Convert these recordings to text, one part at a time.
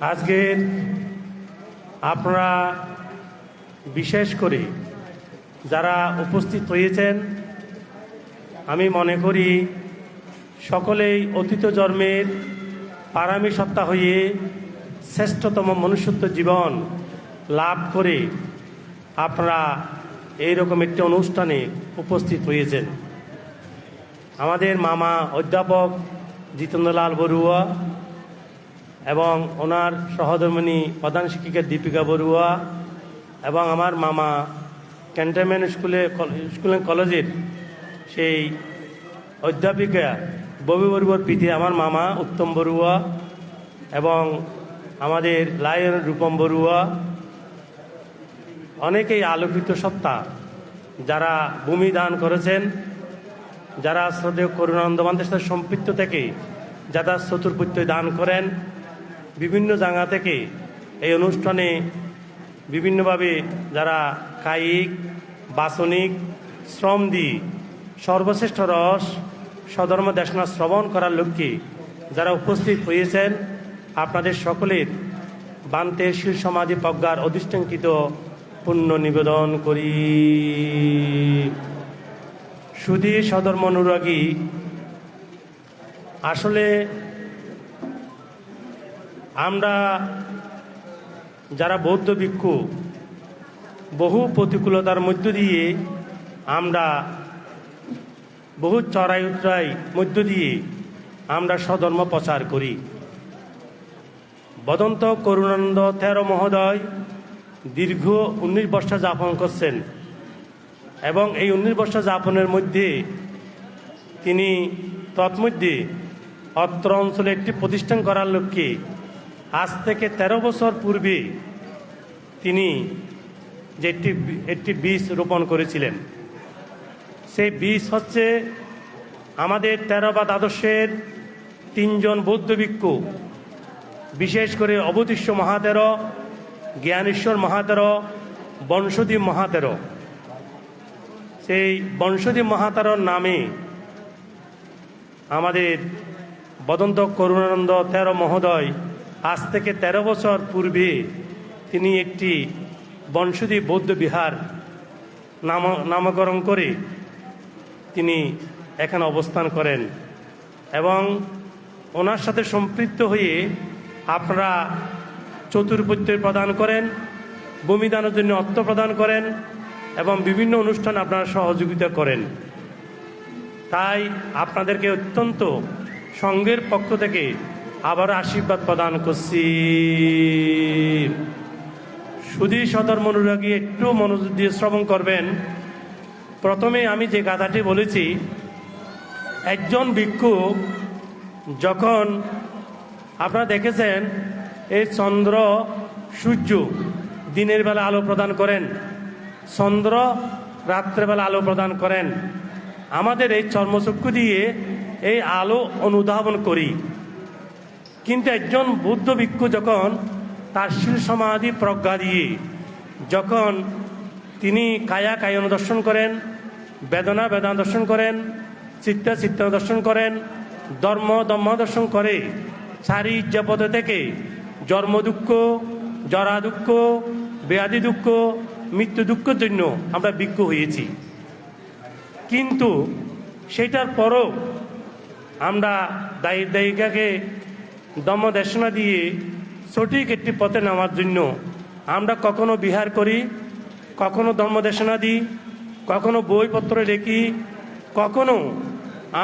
আজকের আপনারা বিশেষ করে যারা উপস্থিত হয়েছেন, আমি মনে করি সকলেই অতীত জন্মের পারামি সত্তা হয়ে শ্রেষ্ঠতম মনুষ্যত্ব জীবন লাভ করে আপনারা এইরকম একটি অনুষ্ঠানে উপস্থিত হয়েছেন। আমাদের মামা অধ্যাপক জিতেন্দ্রলাল বড়ুয়া এবং ওনার সহধর্মিনী প্রধান শিক্ষিকা দীপিকা বড়ুয়া এবং আমার মামা ক্যান্টনমেন্ট স্কুলে স্কুল কলেজের সেই অধ্যাপিকা ববি বড়ুয়ার পিঠে আমার মামা উত্তম বড়ুয়া এবং আমাদের লায়ন রূপম বড়ুয়া। অনেকেই আলোকিত সত্তা যারা ভূমি দান করেছেন, যারা শ্রদ্ধেয় করুণানন্দ মান্তের সাথে সম্পৃক্ত থেকে যারা চতুর্পত্যয় দান করেন। বিভিন্ন জায়গা থেকে এই অনুষ্ঠানে বিভিন্নভাবে যারা কায়িক, বাসনিক শ্রম দি সর্বশ্রেষ্ঠ রস সধর্ম দেশনা শ্রবণ করার লক্ষ্যে যারা উপস্থিত হয়েছেন, আপনাদের সকলের বান্তে শির সমাধি প্রজ্ঞার অধিষ্ঠাঙ্কিত পুণ্য নিবেদন করি। সুধী সধর্ম অনুরাগী, আসলে আমরা যারা বৌদ্ধ ভিক্ষু, বহু প্রতিকূলতার মধ্য দিয়ে আমরা বহু চড়াই উতরাই মধ্য দিয়ে আমরা স্বধর্ম প্রচার করি। বদন্ত করুণানন্দ তেরো মহোদয় দীর্ঘ উনিশ বর্ষ যাপন করছেন এবং এই উনিশ বর্ষ যাপনের মধ্যে তিনি তৎমধ্যে অত্র অঞ্চলে একটি প্রতিষ্ঠান করার লক্ষ্যে আজ থেকে ১৩ বছর পূর্বে তিনি যে একটি একটি বীজ রোপণ করেছিলেন। সেই বীজ হচ্ছে আমাদের তেরোবাদ আদর্শের তিনজন বৌদ্ধ ভিক্ষু বিশেষ করে অবতীর্ষ মহাতের, জ্ঞানেশ্বর মহাতের বংশদীপ মহাতের। সেই বংশদীপ মহাতারর নামে আমাদের বদন্ত করুণানন্দ তেরো মহোদয় আজ থেকে ১৩ বছর পূর্বে তিনি একটি বংশদীপ বৌদ্ধ বিহার নাম, নামকরণ করে তিনি এখানে অবস্থান করেন এবং ওনার সাথে সম্পৃক্ত হয়ে আপনারা চতুর্পত্য প্রদান করেন, ভূমিদানের জন্য অর্থ প্রদান করেন এবং বিভিন্ন অনুষ্ঠান আপনারা সহযোগিতা করেন। তাই আপনাদেরকে অত্যন্ত সংঘের পক্ষ থেকে আবার আশীর্বাদ প্রদান করছি। সুধী সদর মনোরাগী একটু মনোযোগ দিয়ে শ্রবণ করবেন। প্রথমে আমি যে গাথাটি বলেছি, একজন ভিক্ষু যখন আপনারা দেখেছেন, এই চন্দ্র সূর্য দিনের বেলা আলো প্রদান করেন, চন্দ্র রাত্রেবেলা আলো প্রদান করেন। আমাদের এই চর্মচক্ষু দিয়ে এই আলো অনুধাবন করি। কিন্তু একজন বুদ্ধ ভিক্ষু যখন তার শিল সমাধি প্রজ্ঞা দিয়ে যখন তিনি কায়া কায়ন দর্শন করেন, বেদনা বেদনা দর্শন করেন, চিত্তা চিত্ত দর্শন করেন, ধর্ম ধর্ম দর্শন করে চারি ইজ্জাপদ থেকে জন্ম দুঃখ, জরা দুঃখ, ব্যাধি দুঃখ, মৃত্যু দুঃখের জন্য আমরা বিজ্ঞ হয়েছি। কিন্তু সেটার পরও আমরা দায়ী দায়িকাকে দমদেশনা দিয়ে সঠিক একটি পথে নেওয়ার জন্য আমরা কখনো বিহার করি, কখনো ধর্মদেশনা দিই, কখনো বইপত্র লিখি, কখনো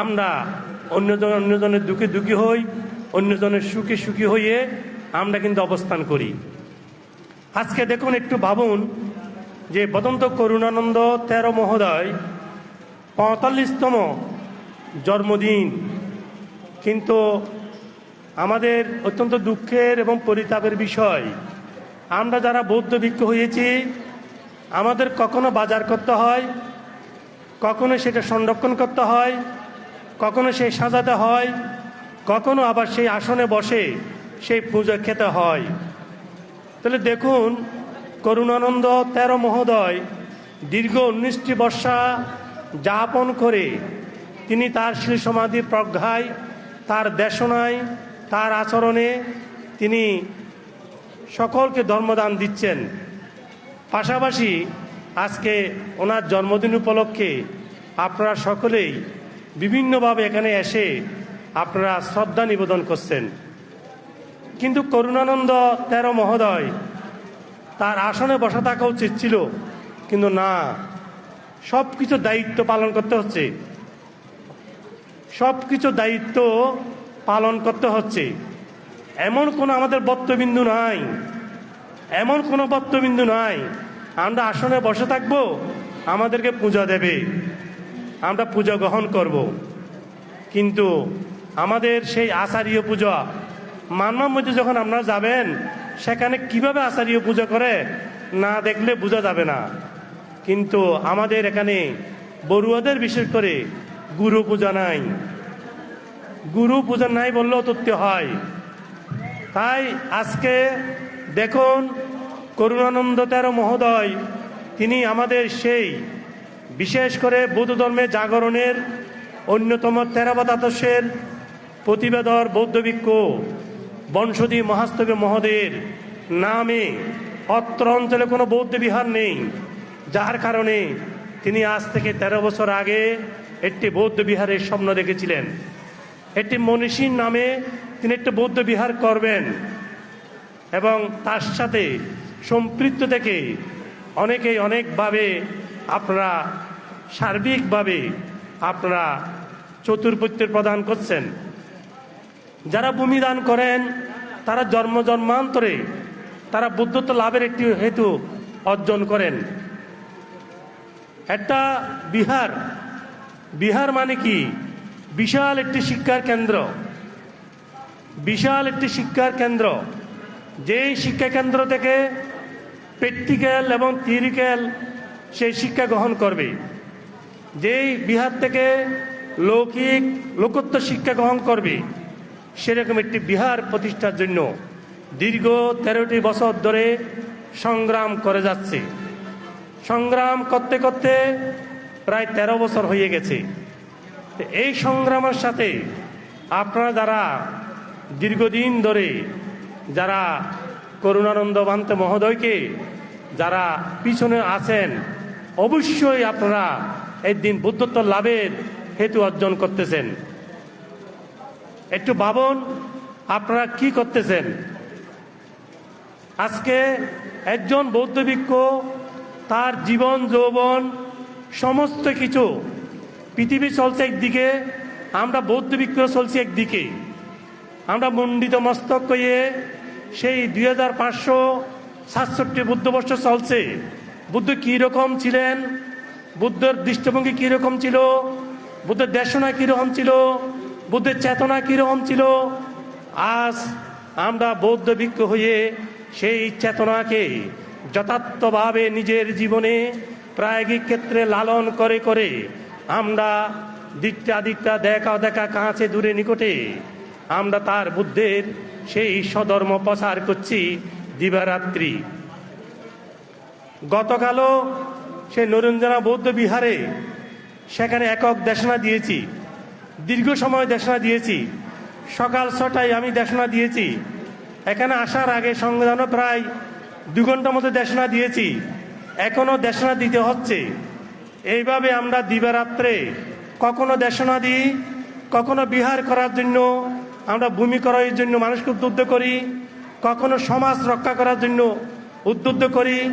আমরা অন্যজন, অন্যজনের দুঃখে দুঃখী হই, অন্যজনের সুখে সুখী হয়ে আমরা কিন্তু অবস্থান করি। আজকে দেখুন, একটু ভাবুন যে বদন্ত করুণানন্দ তেরো মহোদয় পঁয়তাল্লিশতম জন্মদিন, কিন্তু আমাদের অত্যন্ত দুঃখের এবং পরিতাপের বিষয়। আমরা যারা বৌদ্ধ ভিক্ষু হয়েছি, আমাদের কখনো বাজার করতে হয়, কখনো সেটা সংরক্ষণ করতে হয়, কখনো সেই সাজাতে হয়, কখনো আবার সেই আসনে বসে সেই পুজো খেতে হয়। তাহলে দেখুন, করুণানন্দ তেরো মহোদয় দীর্ঘ উনিশটি বর্ষা যাপন করে তিনি তার শ্রী সমাধি প্রজ্ঞায়, তার দেশনায় তার আচরণে তিনি সকলকে ধর্মদান দিচ্ছেন। পাশাপাশি আজকে ওনার জন্মদিন উপলক্ষে আপনারা সকলেই বিভিন্নভাবে এখানে এসে আপনারা শ্রদ্ধা নিবেদন করছেন। কিন্তু করুণানন্দ তেরো মহোদয় তার আসনে বসা থাকা উচিত ছিল, কিন্তু না সব কিছু দায়িত্ব পালন করতে হচ্ছে। সব কিছু দায়িত্ব পালন করতে হচ্ছে। এমন কোনো আমাদের বত্তবিন্দু নাই। এমন কোনো বত্তবিন্দু নাই। আমরা আসনে বসে থাকব, আমাদেরকে পূজা দেবে। আমরা পূজা গ্রহণ করব। কিন্তু আমাদের সেই আচারীয় পূজা, মানমার মধ্যে যখন আপনারা যাবেন, সেখানে কীভাবে আচারীয় পূজা করে, না দেখলে বোঝা যাবে না। কিন্তু আমাদের এখানে বড়ুয়াদের বিশেষ করে গুরু পূজা নাই। গুরু পূজা নাই বললেও তথ্য হয়। তাই আজকে দেখুন, করুণানন্দ তেরো মহোদয়, তিনি আমাদের সেই বিশেষ করে বৌদ্ধ ধর্মের জাগরণের অন্যতম তেরাবতাতসের প্রতিবেদর বৌদ্ধ ভিক্ষু বংশদী মহাস্তবী মহোদয়ের নামে অত্র অঞ্চলে কোনো বৌদ্ধ বিহার নেই। যার কারণে তিনি আজ থেকে তেরো বছর আগে একটি বৌদ্ধ বিহারের স্বপ্ন দেখেছিলেন। একটি মনীষীর নামে তিনি একটি বৌদ্ধ বিহার করবেন। এবং তার সাথে সম্পৃক্ত থেকে অনেকেই অনেকভাবে আপনারা সার্বিকভাবে আপনারা চতুর্পত্যের প্রদান করছেন। যারা ভূমি দান করেন, তারা জন্ম জন্মান্তরে তারা বুদ্ধত্ব লাভের একটি হেতু অর্জন করেন। একটা বিহার বিহার মানে কি? বিশাল একটি শিক্ষার কেন্দ্র। বিশাল একটি শিক্ষার কেন্দ্র। যেই শিক্ষা কেন্দ্র থেকে প্র্যাকটিক্যাল এবং থিওরিক্যাল সেই শিক্ষা গ্রহণ করবে। যেই বিহার থেকে লৌকিক লোকোত্তর শিক্ষা গ্রহণ করবে, সেরকম একটি বিহার প্রতিষ্ঠার জন্য দীর্ঘ তেরোটি বছর ধরে সংগ্রাম করে যাচ্ছে। সংগ্রাম করতে করতে প্রায় তেরো বছর হয়ে গেছে। এই সংগ্রামের সাথে আপনারা যারা দীর্ঘদিন ধরে যারা করুণানন্দ বান্ত মহোদয়কে যারা পিছনে আছেন, অবশ্যই আপনারা একদিন বুদ্ধত্ব লাভের হেতু অর্জন করতেছেন। একটু ভাবুন, আপনারা কি করতেছেন? আজকে একজন বৌদ্ধ ভিক্ষু তার জীবন, যৌবন, সমস্ত কিছু পৃথিবী চলছে একদিকে, আমরা বৌদ্ধ ভিক্ষু চলছি একদিকে। আমরা মণ্ডিত মস্তক হয়ে সেই দুই হাজার পাঁচশো সাতষট্টি বুদ্ধবর্ষ চলছে। বুদ্ধ কী রকম ছিলেন? বুদ্ধের দৃষ্টিভঙ্গি কীরকম ছিল? বুদ্ধের দেশনা কীরকম ছিল? বুদ্ধের চেতনা কীরকম ছিল? আজ আমরা বৌদ্ধ ভিক্ষু হয়ে সেই চেতনাকে যথার্থভাবে নিজের জীবনে প্রায়োগিক ক্ষেত্রে লালন করে করে আমরা দিকটা দিকটা দেখা দেখা কাছে দূরে নিকটে। আমরা তার বুদ্ধের সেই স্বধর্ম প্রচার করছি দিবারাত্রি। গতকালও সে নরেন্দ্রা বৌদ্ধ বিহারে সেখানে একক দেশনা দিয়েছি, দীর্ঘ সময় দেশনা দিয়েছি। সকাল ছটায় আমি দেশনা দিয়েছি। এখানে আসার আগে সংবিধানও প্রায় দু ঘণ্টার মতো দেশনা দিয়েছি। এখনও দেশনা দিতে হচ্ছে। এইভাবে আমরা দিবারাত্রে কখনো দেশনা দিই কখনো বিহার করার জন্য, আমরা ভূমি করার জন্য মানুষকে উদ্বুদ্ধ করি, কখনো সমাজ রক্ষা করার জন্য উদ্বুদ্ধ করি,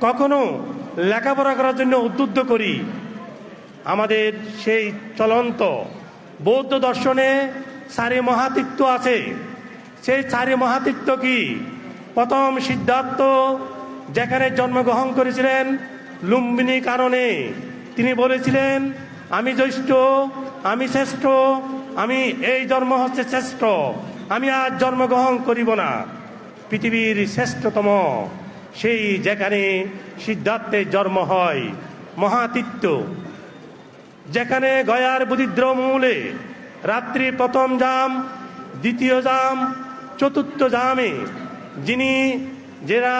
কখনো লেখাপড়া করার জন্য উদ্বুদ্ধ করি। আমাদের সেই চলন্ত বৌদ্ধ দর্শনে চারি মহাতিত্ব আছে। সেই চারি মহাতিত্ব কি? প্রথম সিদ্ধার্থ যেখানে জন্মগ্রহণ করেছিলেন লুম্বিনী কারণে তিনি বলেছিলেন, আমি জ্যৈষ্ঠ, আমি শ্রেষ্ঠ, আমি এই জন্ম হচ্ছে শ্রেষ্ঠ, আমি আর জন্মগ্রহণ করিব না। পৃথিবীর শ্রেষ্ঠতম, সেই যেখানে সিদ্ধার্থের জন্ম হয় মহাতিত্ব যেখানে গয়ার বুদিদ্র মূলে, রাত্রি প্রথম জাম, দ্বিতীয় জাম, চতুর্থ জামে, যিনি যারা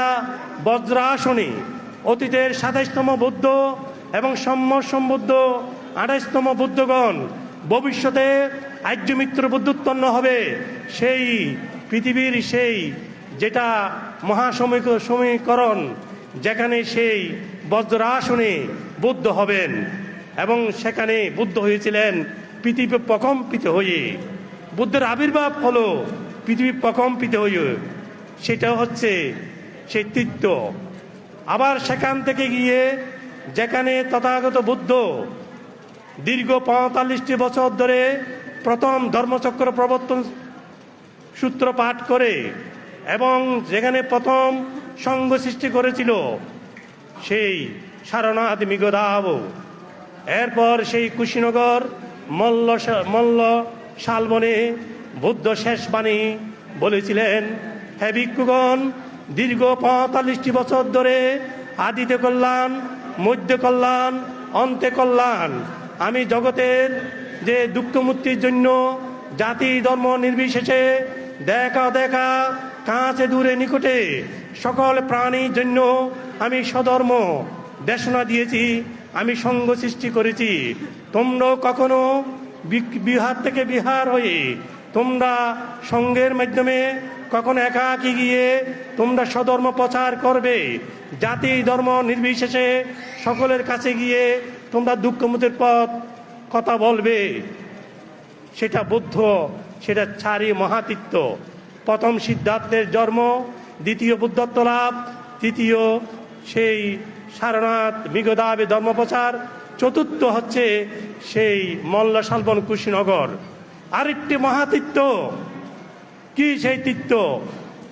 বজ্রাসনে, অতীতের সাতাইশতম বুদ্ধ এবং সম্যক সম্বুদ্ধ আঠাইশতম বুদ্ধগণ ভবিষ্যতে আর্যমিত্র বুদ্ধ উৎপন্ন হবে। সেই পৃথিবীর সেই যেটা মহাসমীক সমীকরণ, যেখানে সেই বজ্রাসনে বুদ্ধ হবেন এবং সেখানে বুদ্ধ হয়েছিলেন পৃথিবী প্রকম্পিত হয়ে। বুদ্ধের আবির্ভাব হলো পৃথিবী প্রকম্পিত হয়ে। সেটা হচ্ছে সেই তীর্থ আবার সেখান থেকে গিয়ে যেখানে তথাগত বুদ্ধ দীর্ঘ পঁয়তাল্লিশটি বছর ধরে প্রথম ধর্মচক্র প্রবর্তন সূত্র পাঠ করে এবং যেখানে প্রথম সঙ্গ সৃষ্টি করেছিল, সেই সারনাথ মিগদাব এরপর সেই কুশীনগর, মল্ল মল্ল শালবনে বুদ্ধ শেষ বাণী বলেছিলেন, হে ভিক্ষুগণ, দীর্ঘ পঁয়তাল্লিশটি বছর ধরে আদিতে কল্যাণ মধ্য কল্যাণ, অন্তে কল্যাণ। আমি জগতের যে দুঃখ মুক্তির জন্য জাতি ধর্ম নির্বিশেষে দেখা দেখা কাছে দূরে নিকটে সকল প্রাণীর জন্য আমি সধর্ম দেশনা দিয়েছি, আমি সঙ্গ সৃষ্টি করেছি। তোমরাও কখনো বিহার থেকে বিহার হয়ে তোমরা সঙ্গের মাধ্যমে কখনো একাকি গিয়ে তোমরা সধর্ম প্রচার করবে। জাতি ধর্ম নির্বিশেষে সকলের কাছে গিয়ে তোমরা দুঃখমুখের পথ কথা বলবে। সেটা বুদ্ধ, সেটা চারি মহাতিত্ব প্রথম সিদ্ধার্থের জন্ম, দ্বিতীয় বুদ্ধত্ব লাভ, তৃতীয় সেই সারনাথ মিগদাবে ধর্মপ্রচার, চতুর্থ হচ্ছে সেই মল্ল শালবন কুশীনগর। আরেকটি মহাতিত্ব কি সেই তীর্থ?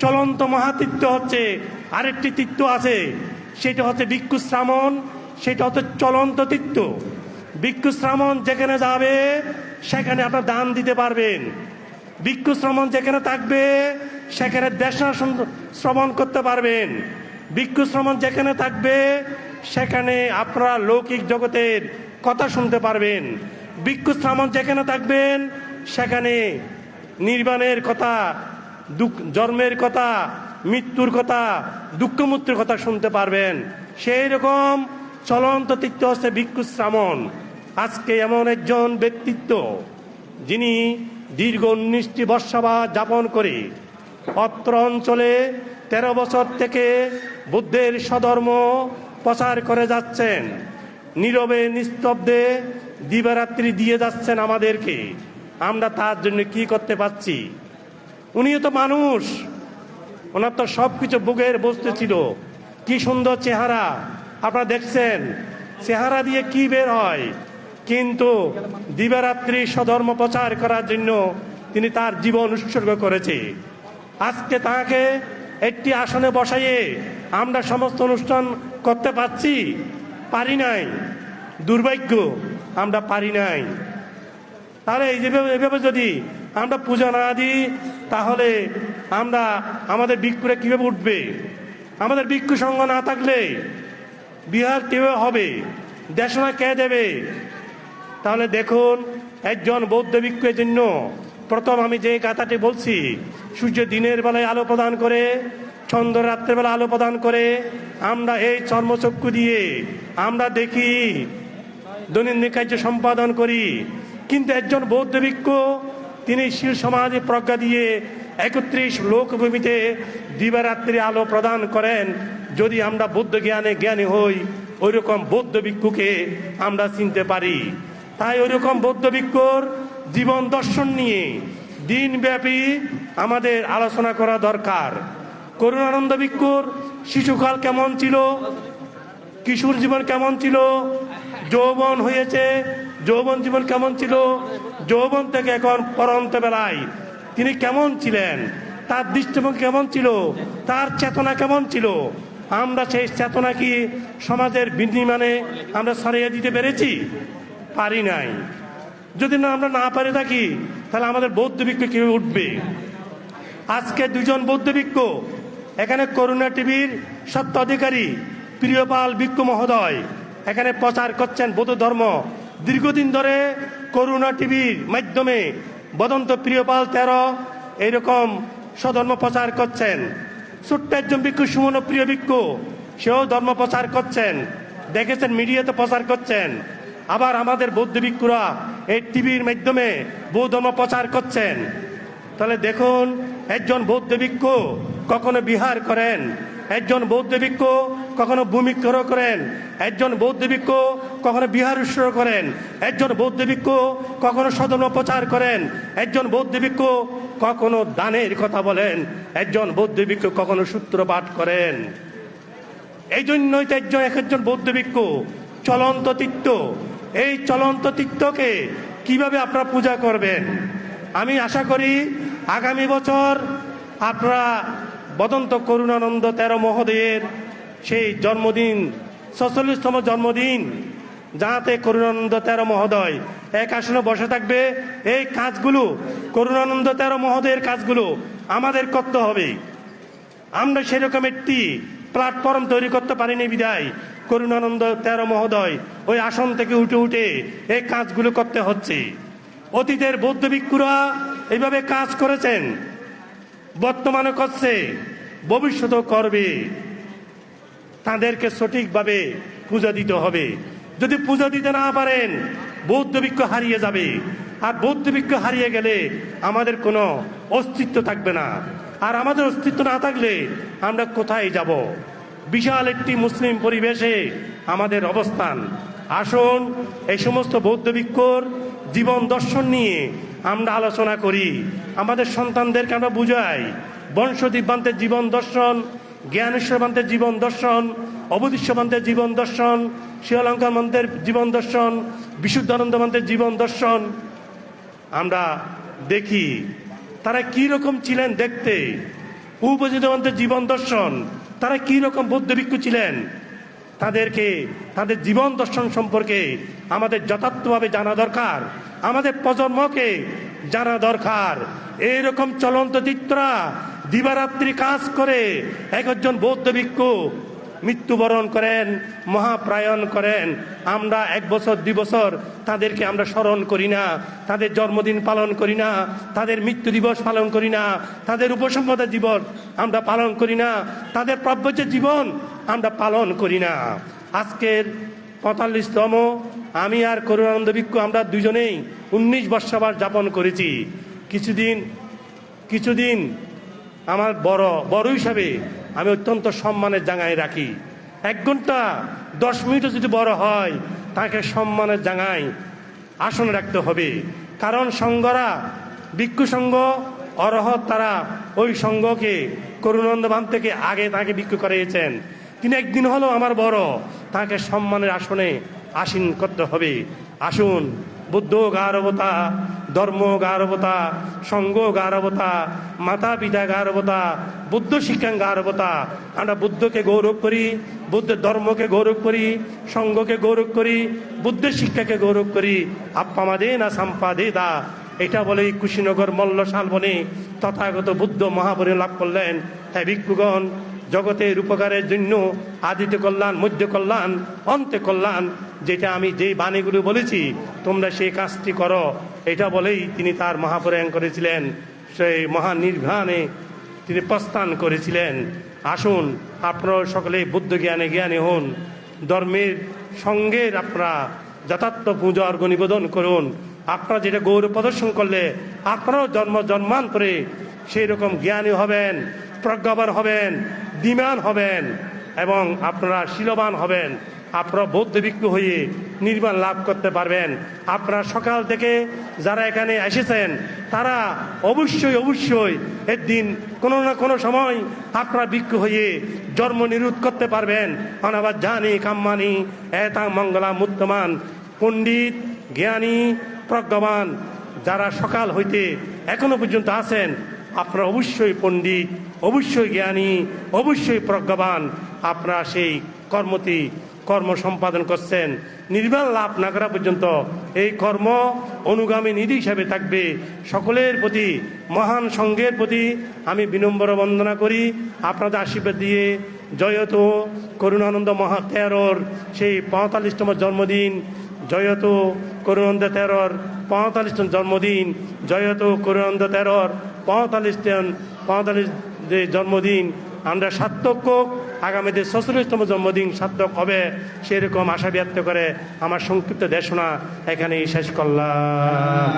চলন্ত মহাতীর্থ হচ্ছে আরেকটি তীর্থ আছে। সেটা হচ্ছে ভিক্ষু শ্রামণ সেটা হচ্ছে চলন্ত তীর্থ। ভিক্ষু শ্রামণ যেখানে যাবে, সেখানে আপনার দান দিতে পারবেন। ভিক্ষু শ্রমণ যেখানে থাকবে, সেখানে সুন্দর- শ্রবণ করতে পারবেন। ভিক্ষু শ্রমণ যেখানে থাকবে, সেখানে আপনারা লৌকিক জগতের কথা শুনতে পারবেন। ভিক্ষু শ্রমণ যেখানে থাকবেন সেখানে নির্বাণের কথা জন্মের কথা, মৃত্যুর কথা দুঃখ মৃত্যুর কথা শুনতে পারবেন। সেই রকম চলন্ত তীর্থ হচ্ছে ভিক্ষু শ্রামণ আজকে এমন একজন ব্যক্তিত্ব, যিনি দীর্ঘ উনিশটি বর্ষাবাদ যাপন করে অত্র অঞ্চলে তেরো বছর থেকে বুদ্ধের স্বধর্ম প্রচার করে যাচ্ছেন। নীরবে নিস্তব্ধে দিবারাত্রি দিয়ে যাচ্ছেন আমাদেরকে। আমরা তার জন্য কি করতে পারছি? উনিও তো মানুষ। ওনার তো সব কিছু বুকের বস্তু ছিল। কি সুন্দর চেহারা। আপনারা দেখছেন, চেহারা দিয়ে কি বের হয়? কিন্তু দিবারাত্রি স্বধর্ম প্রচার করার জন্য তিনি তার জীবন উৎসর্গ করেছে। আজকে তাকে একটি আসনে বসাইয়ে আমরা সমস্ত অনুষ্ঠান করতে পারছি? পারি নাই। দুর্ভাগ্য, আমরা পারি নাই। তাহলে এই যেভাবে এভাবে যদি আমরা পূজা না দিই, তাহলে আমরা আমাদের ভিক্ষুরা কীভাবে উঠবে? আমাদের ভিক্ষু সঙ্গ না থাকলে বিহার কীভাবে হবে? দেশনা কে দেবে? তাহলে দেখুন, একজন বৌদ্ধ ভিক্ষুর জন্য প্রথম আমি যে কথাটি বলছি, সূর্য দিনের বেলায় আলো প্রদান করে, চন্দ্র রাত্রের বেলা আলো প্রদান করে, আমরা এই চর্মচক্ষু দিয়ে আমরা দেখি, দৈনন্দিন কার্য সম্পাদন করি কিন্তু একজন বৌদ্ধ ভিক্ষু, তিনি শিল সমাজে প্রজ্ঞা দিয়ে একত্রিশ লোকভূমিতে দিবারাত্রি আলো প্রদান করেন। যদি আমরা বৌদ্ধ জ্ঞানে জ্ঞানী হই ওই রকম বৌদ্ধ ভিক্ষুকে আমরা চিনতে পারি। তাই ওই রকম বৌদ্ধ ভিক্ষুর জীবন দর্শন নিয়ে দিনব্যাপী আমাদের আলোচনা করা দরকার। করুণানন্দ ভিক্ষুর শিশুকাল কেমন ছিল? কিশোর জীবন কেমন ছিল? যৌবন হয়েছে যৌবন জীবন কেমন ছিল? যৌবন থেকে এখন পরন্ত বেলায়। তিনি কেমন ছিলেন? তার দৃষ্টিভঙ্গি কেমন ছিল? তার চেতনা কেমন ছিল? আমরা সেই চেতনা কি সমাজের বিনিময়ে আমরা সরিয়ে দিতে পেরেছি? পারি নাই। যদি না আমরা না পারে থাকি, তাহলে আমাদের বৌদ্ধ ভিক্ষু কীভাবে উঠবে? আজকে দুজন বৌদ্ধ ভিক্ষু, এখানে করুণা টিভির সত্য অধিকারী প্রিয়পাল ভিক্ষু মহোদয়, এখানে প্রচার করছেন বৌদ্ধ ধর্ম। দীর্ঘদিন ধরে করুণা টিভির মাধ্যমে বদন্ত প্রিয়পাল তেরো এইরকম স্বধর্ম প্রচার করছেন। ছোট্ট একজন ভিক্ষু সুমন প্রিয় ভিক্ষু, সেও ধর্ম প্রচার করছেন। দেখেছেন, মিডিয়াতে প্রচার করছেন। আবার আমাদের বৌদ্ধ ভিক্ষুরা এই টিভির মাধ্যমে বৌদ্ধ ধর্ম প্রচার করছেন। তাহলে দেখুন, একজন বৌদ্ধ ভিক্ষু কখনো বিহার করেন, একজন বৌদ্ধ ভিক্ষু কখনো ভূমিক্ষর করেন? একজন বৌদ্ধ ভিক্ষু কখনো বিহার উৎসর্গ করেন? একজন বৌদ্ধ ভিক্ষু কখনো সদন প্রচার করেন? একজন বৌদ্ধ ভিক্ষু কখনো দানের কথা বলেন? একজন বৌদ্ধ ভিক্ষু কখনো সূত্র পাঠ করেন? এই জন্যই তো একজন এক একজন বৌদ্ধ ভিক্ষু চলন্ত তীর্থ এই চলন্ত তীর্থকে কীভাবে আপনারা পূজা করবেন? আমি আশা করি আগামী বছর আপনারা বদন্ত করুণানন্দ তেরো মহোদয়ের সেই জন্মদিন, ছচল্লিশতম জন্মদিন যাতে করুণানন্দ তেরো মহোদয় এক আসনে বসে থাকবে, এই কাজগুলো, করুণানন্দ তেরো মহোদয়ের কাজগুলো আমাদের করতে হবে। আমরা সেরকম একটি প্ল্যাটফর্ম তৈরি করতে পারিনি বিদায়। করুণানন্দ তেরো মহোদয় ওই আসন থেকে উঠে উঠে এই কাজগুলো করতে হচ্ছে। অতীতের বৌদ্ধ ভিক্ষুরা এইভাবে কাজ করেছেন, বর্তমানে করছে, ভবিষ্যতেও করবে। তাদেরকে সঠিকভাবে পূজা দিতে হবে। যদি পূজা দিতে না পারেন, বৌদ্ধ ভিক্ষ হারিয়ে যাবে। আর বৌদ্ধ ভিক্ষ হারিয়ে গেলে আমাদের কোনো অস্তিত্ব থাকবে না। আর আমাদের অস্তিত্ব না থাকলে আমরা কোথায় যাব? বিশাল একটি মুসলিম পরিবেশে আমাদের অবস্থান। আসুন, এই সমস্ত বৌদ্ধ ভিক্ষুর জীবন দর্শন নিয়ে আমরা আলোচনা করি। আমাদের সন্তানদেরকে আমরা বুঝাই। বংশদীপান্তের জীবন দর্শন জ্ঞানেশ্বর মন্ত্রের জীবন দর্শন অবদৃশ্য মন্ত্রের জীবন দর্শন শিয়ালঙ্কার মন্ত্রের জীবন দর্শন বিশুদ্ধানন্দ মন্ত্রের জীবন দর্শন। আমরা দেখি, তারা কি রকম ছিলেন দেখতে? উপজিত মন্ত্রের জীবন দর্শন, তারা কি রকম বৌদ্ধ ভিক্ষু ছিলেন? তাদেরকে, তাদের জীবন দর্শন সম্পর্কে আমাদের যথার্থভাবে জানা দরকার। আমাদের প্রজন্মকে জানা দরকার। এইরকম চলন্ত চিত্রা দিবারাত্রি কাজ করে এক একজন বৌদ্ধ ভিক্ষু মৃত্যুবরণ করেন, মহাপ্রায়ণ করেন। আমরা এক বছর, দুই বছর তাদেরকে আমরা স্মরণ করি না, তাদের জন্মদিন পালন করি না, তাদের মৃত্যু দিবস পালন করি না, তাদের উপসম্পদা জীবন আমরা পালন করি না, তাদের প্রাপ্য জীবন আমরা পালন করি না। আজকের পঁয়তাল্লিশতম, আমি আর করুণানন্দ ভিক্ষু আমরা দুজনেই উনিশ বর্ষাবার যাপন করেছি। কিছুদিন কিছুদিন আমার বড় বড় হিসাবে আমি অত্যন্ত সম্মানের জায়গায় রাখি। এক ঘণ্টা দশ মিনিটও যদি বড় হয়, তাকে সম্মানের জাঙায় আসন রাখতে হবে। কারণ সঙ্গরা, ভিক্ষু সঙ্গ, অরহত, তারা ওই সঙ্গকে করুণানন্দবান থেকে আগে তাকে ভিক্ষু করিয়েছেন তিনি একদিন হলো আমার বড়, তাকে সম্মানের আসনে আসীন করতে হবে। আসুন, বুদ্ধ, গারবতা ধর্ম গারবতা, সঙ্গ গারবতা, মাতা পিতা গারবতা, বুদ্ধ শিক্ষা গারবতা। আমরা বুদ্ধকে গৌরব করি বুদ্ধের ধর্মকে গৌরব করি, সঙ্গকে গৌরব করি বুদ্ধের শিক্ষাকে গৌরব করি। আপ্পামাদে না সাম্পাদে দা এটা বলে কুশীনগর মল্ল শালবনে তথাগত বুদ্ধ মহাবরী লাভ করলেন। হ্যাঁ ভিক্ষুগণ, জগতের উপকারের জন্য আদিত্য কল্যাণ, মধ্য কল্যাণ অন্তে কল্যাণ, যেটা আমি যেই বাণীগুলো বলেছি, তোমরা সেই কাজটি করো। এটা বলেই তিনি তার মহাপ্রয়াণ করেছিলেন। সেই মহানির্বাণে তিনি প্রস্থান করেছিলেন। আসুন আপনারা সকলে বুদ্ধ জ্ঞানে জ্ঞানী হন। ধর্মের সঙ্গের আপনারা যথার্থ পূজা অর্ঘ নিবেদন করুন। আপনারা যেটা গৌরব প্রদর্শন করলে, আপনারাও জন্ম জন্মান্তরে সেই রকম জ্ঞানী হবেন, প্রজ্ঞাবান হবেন দিমান হবেন এবং আপনারা শিলবান হবেন। আপনারা বৌদ্ধ ভিক্ষু হয়ে নির্মাণ লাভ করতে পারবেন। আপনারা সকাল থেকে যারা এখানে এসেছেন, তারা অবশ্যই অবশ্যই একদিন কোনো না কোনো সময় আপনারা ভিক্ষু হয়ে জন্ম নিরোধ করতে পারবেন। অনাবাদ জানি কাম্মানি এতা মঙ্গলা মুক্তমান পণ্ডিত, জ্ঞানী, প্রজ্ঞাবান, যারা সকাল হইতে এখনও পর্যন্ত আছেন, আপনারা অবশ্যই পণ্ডিত, অবশ্যই জ্ঞানী, অবশ্যই প্রজ্ঞাবান, আপনারা সেই কর্মটি কর্ম সম্পাদন করছেন। নির্বাণ লাভ না করা পর্যন্ত এই কর্ম অনুগামী নিধি হিসাবে থাকবে। সকলের প্রতি, মহান সঙ্গের প্রতি আমি বিনম্র বন্দনা করি। আপনাদের আশীর্বাদ দিয়ে জয়ত করুণানন্দ মহা তেরোর সেই পঁয়তাল্লিশতম জন্মদিন, জয়ত করুণানন্দ তেরোর পঁয়তাল্লিশতম জন্মদিন, জয়ত করুণানন্দ তেরোর পঁয়তাল্লিশ পঁয়তাল্লিশ যে জন্মদিন, আমরা সার্থক আগামীদের ছচল্লিশতম জন্মদিন সার্থক হবে, সেরকম আশা ব্যক্ত করে আমার সংক্ষিপ্ত দেশনা এখানেই শেষ করলাম।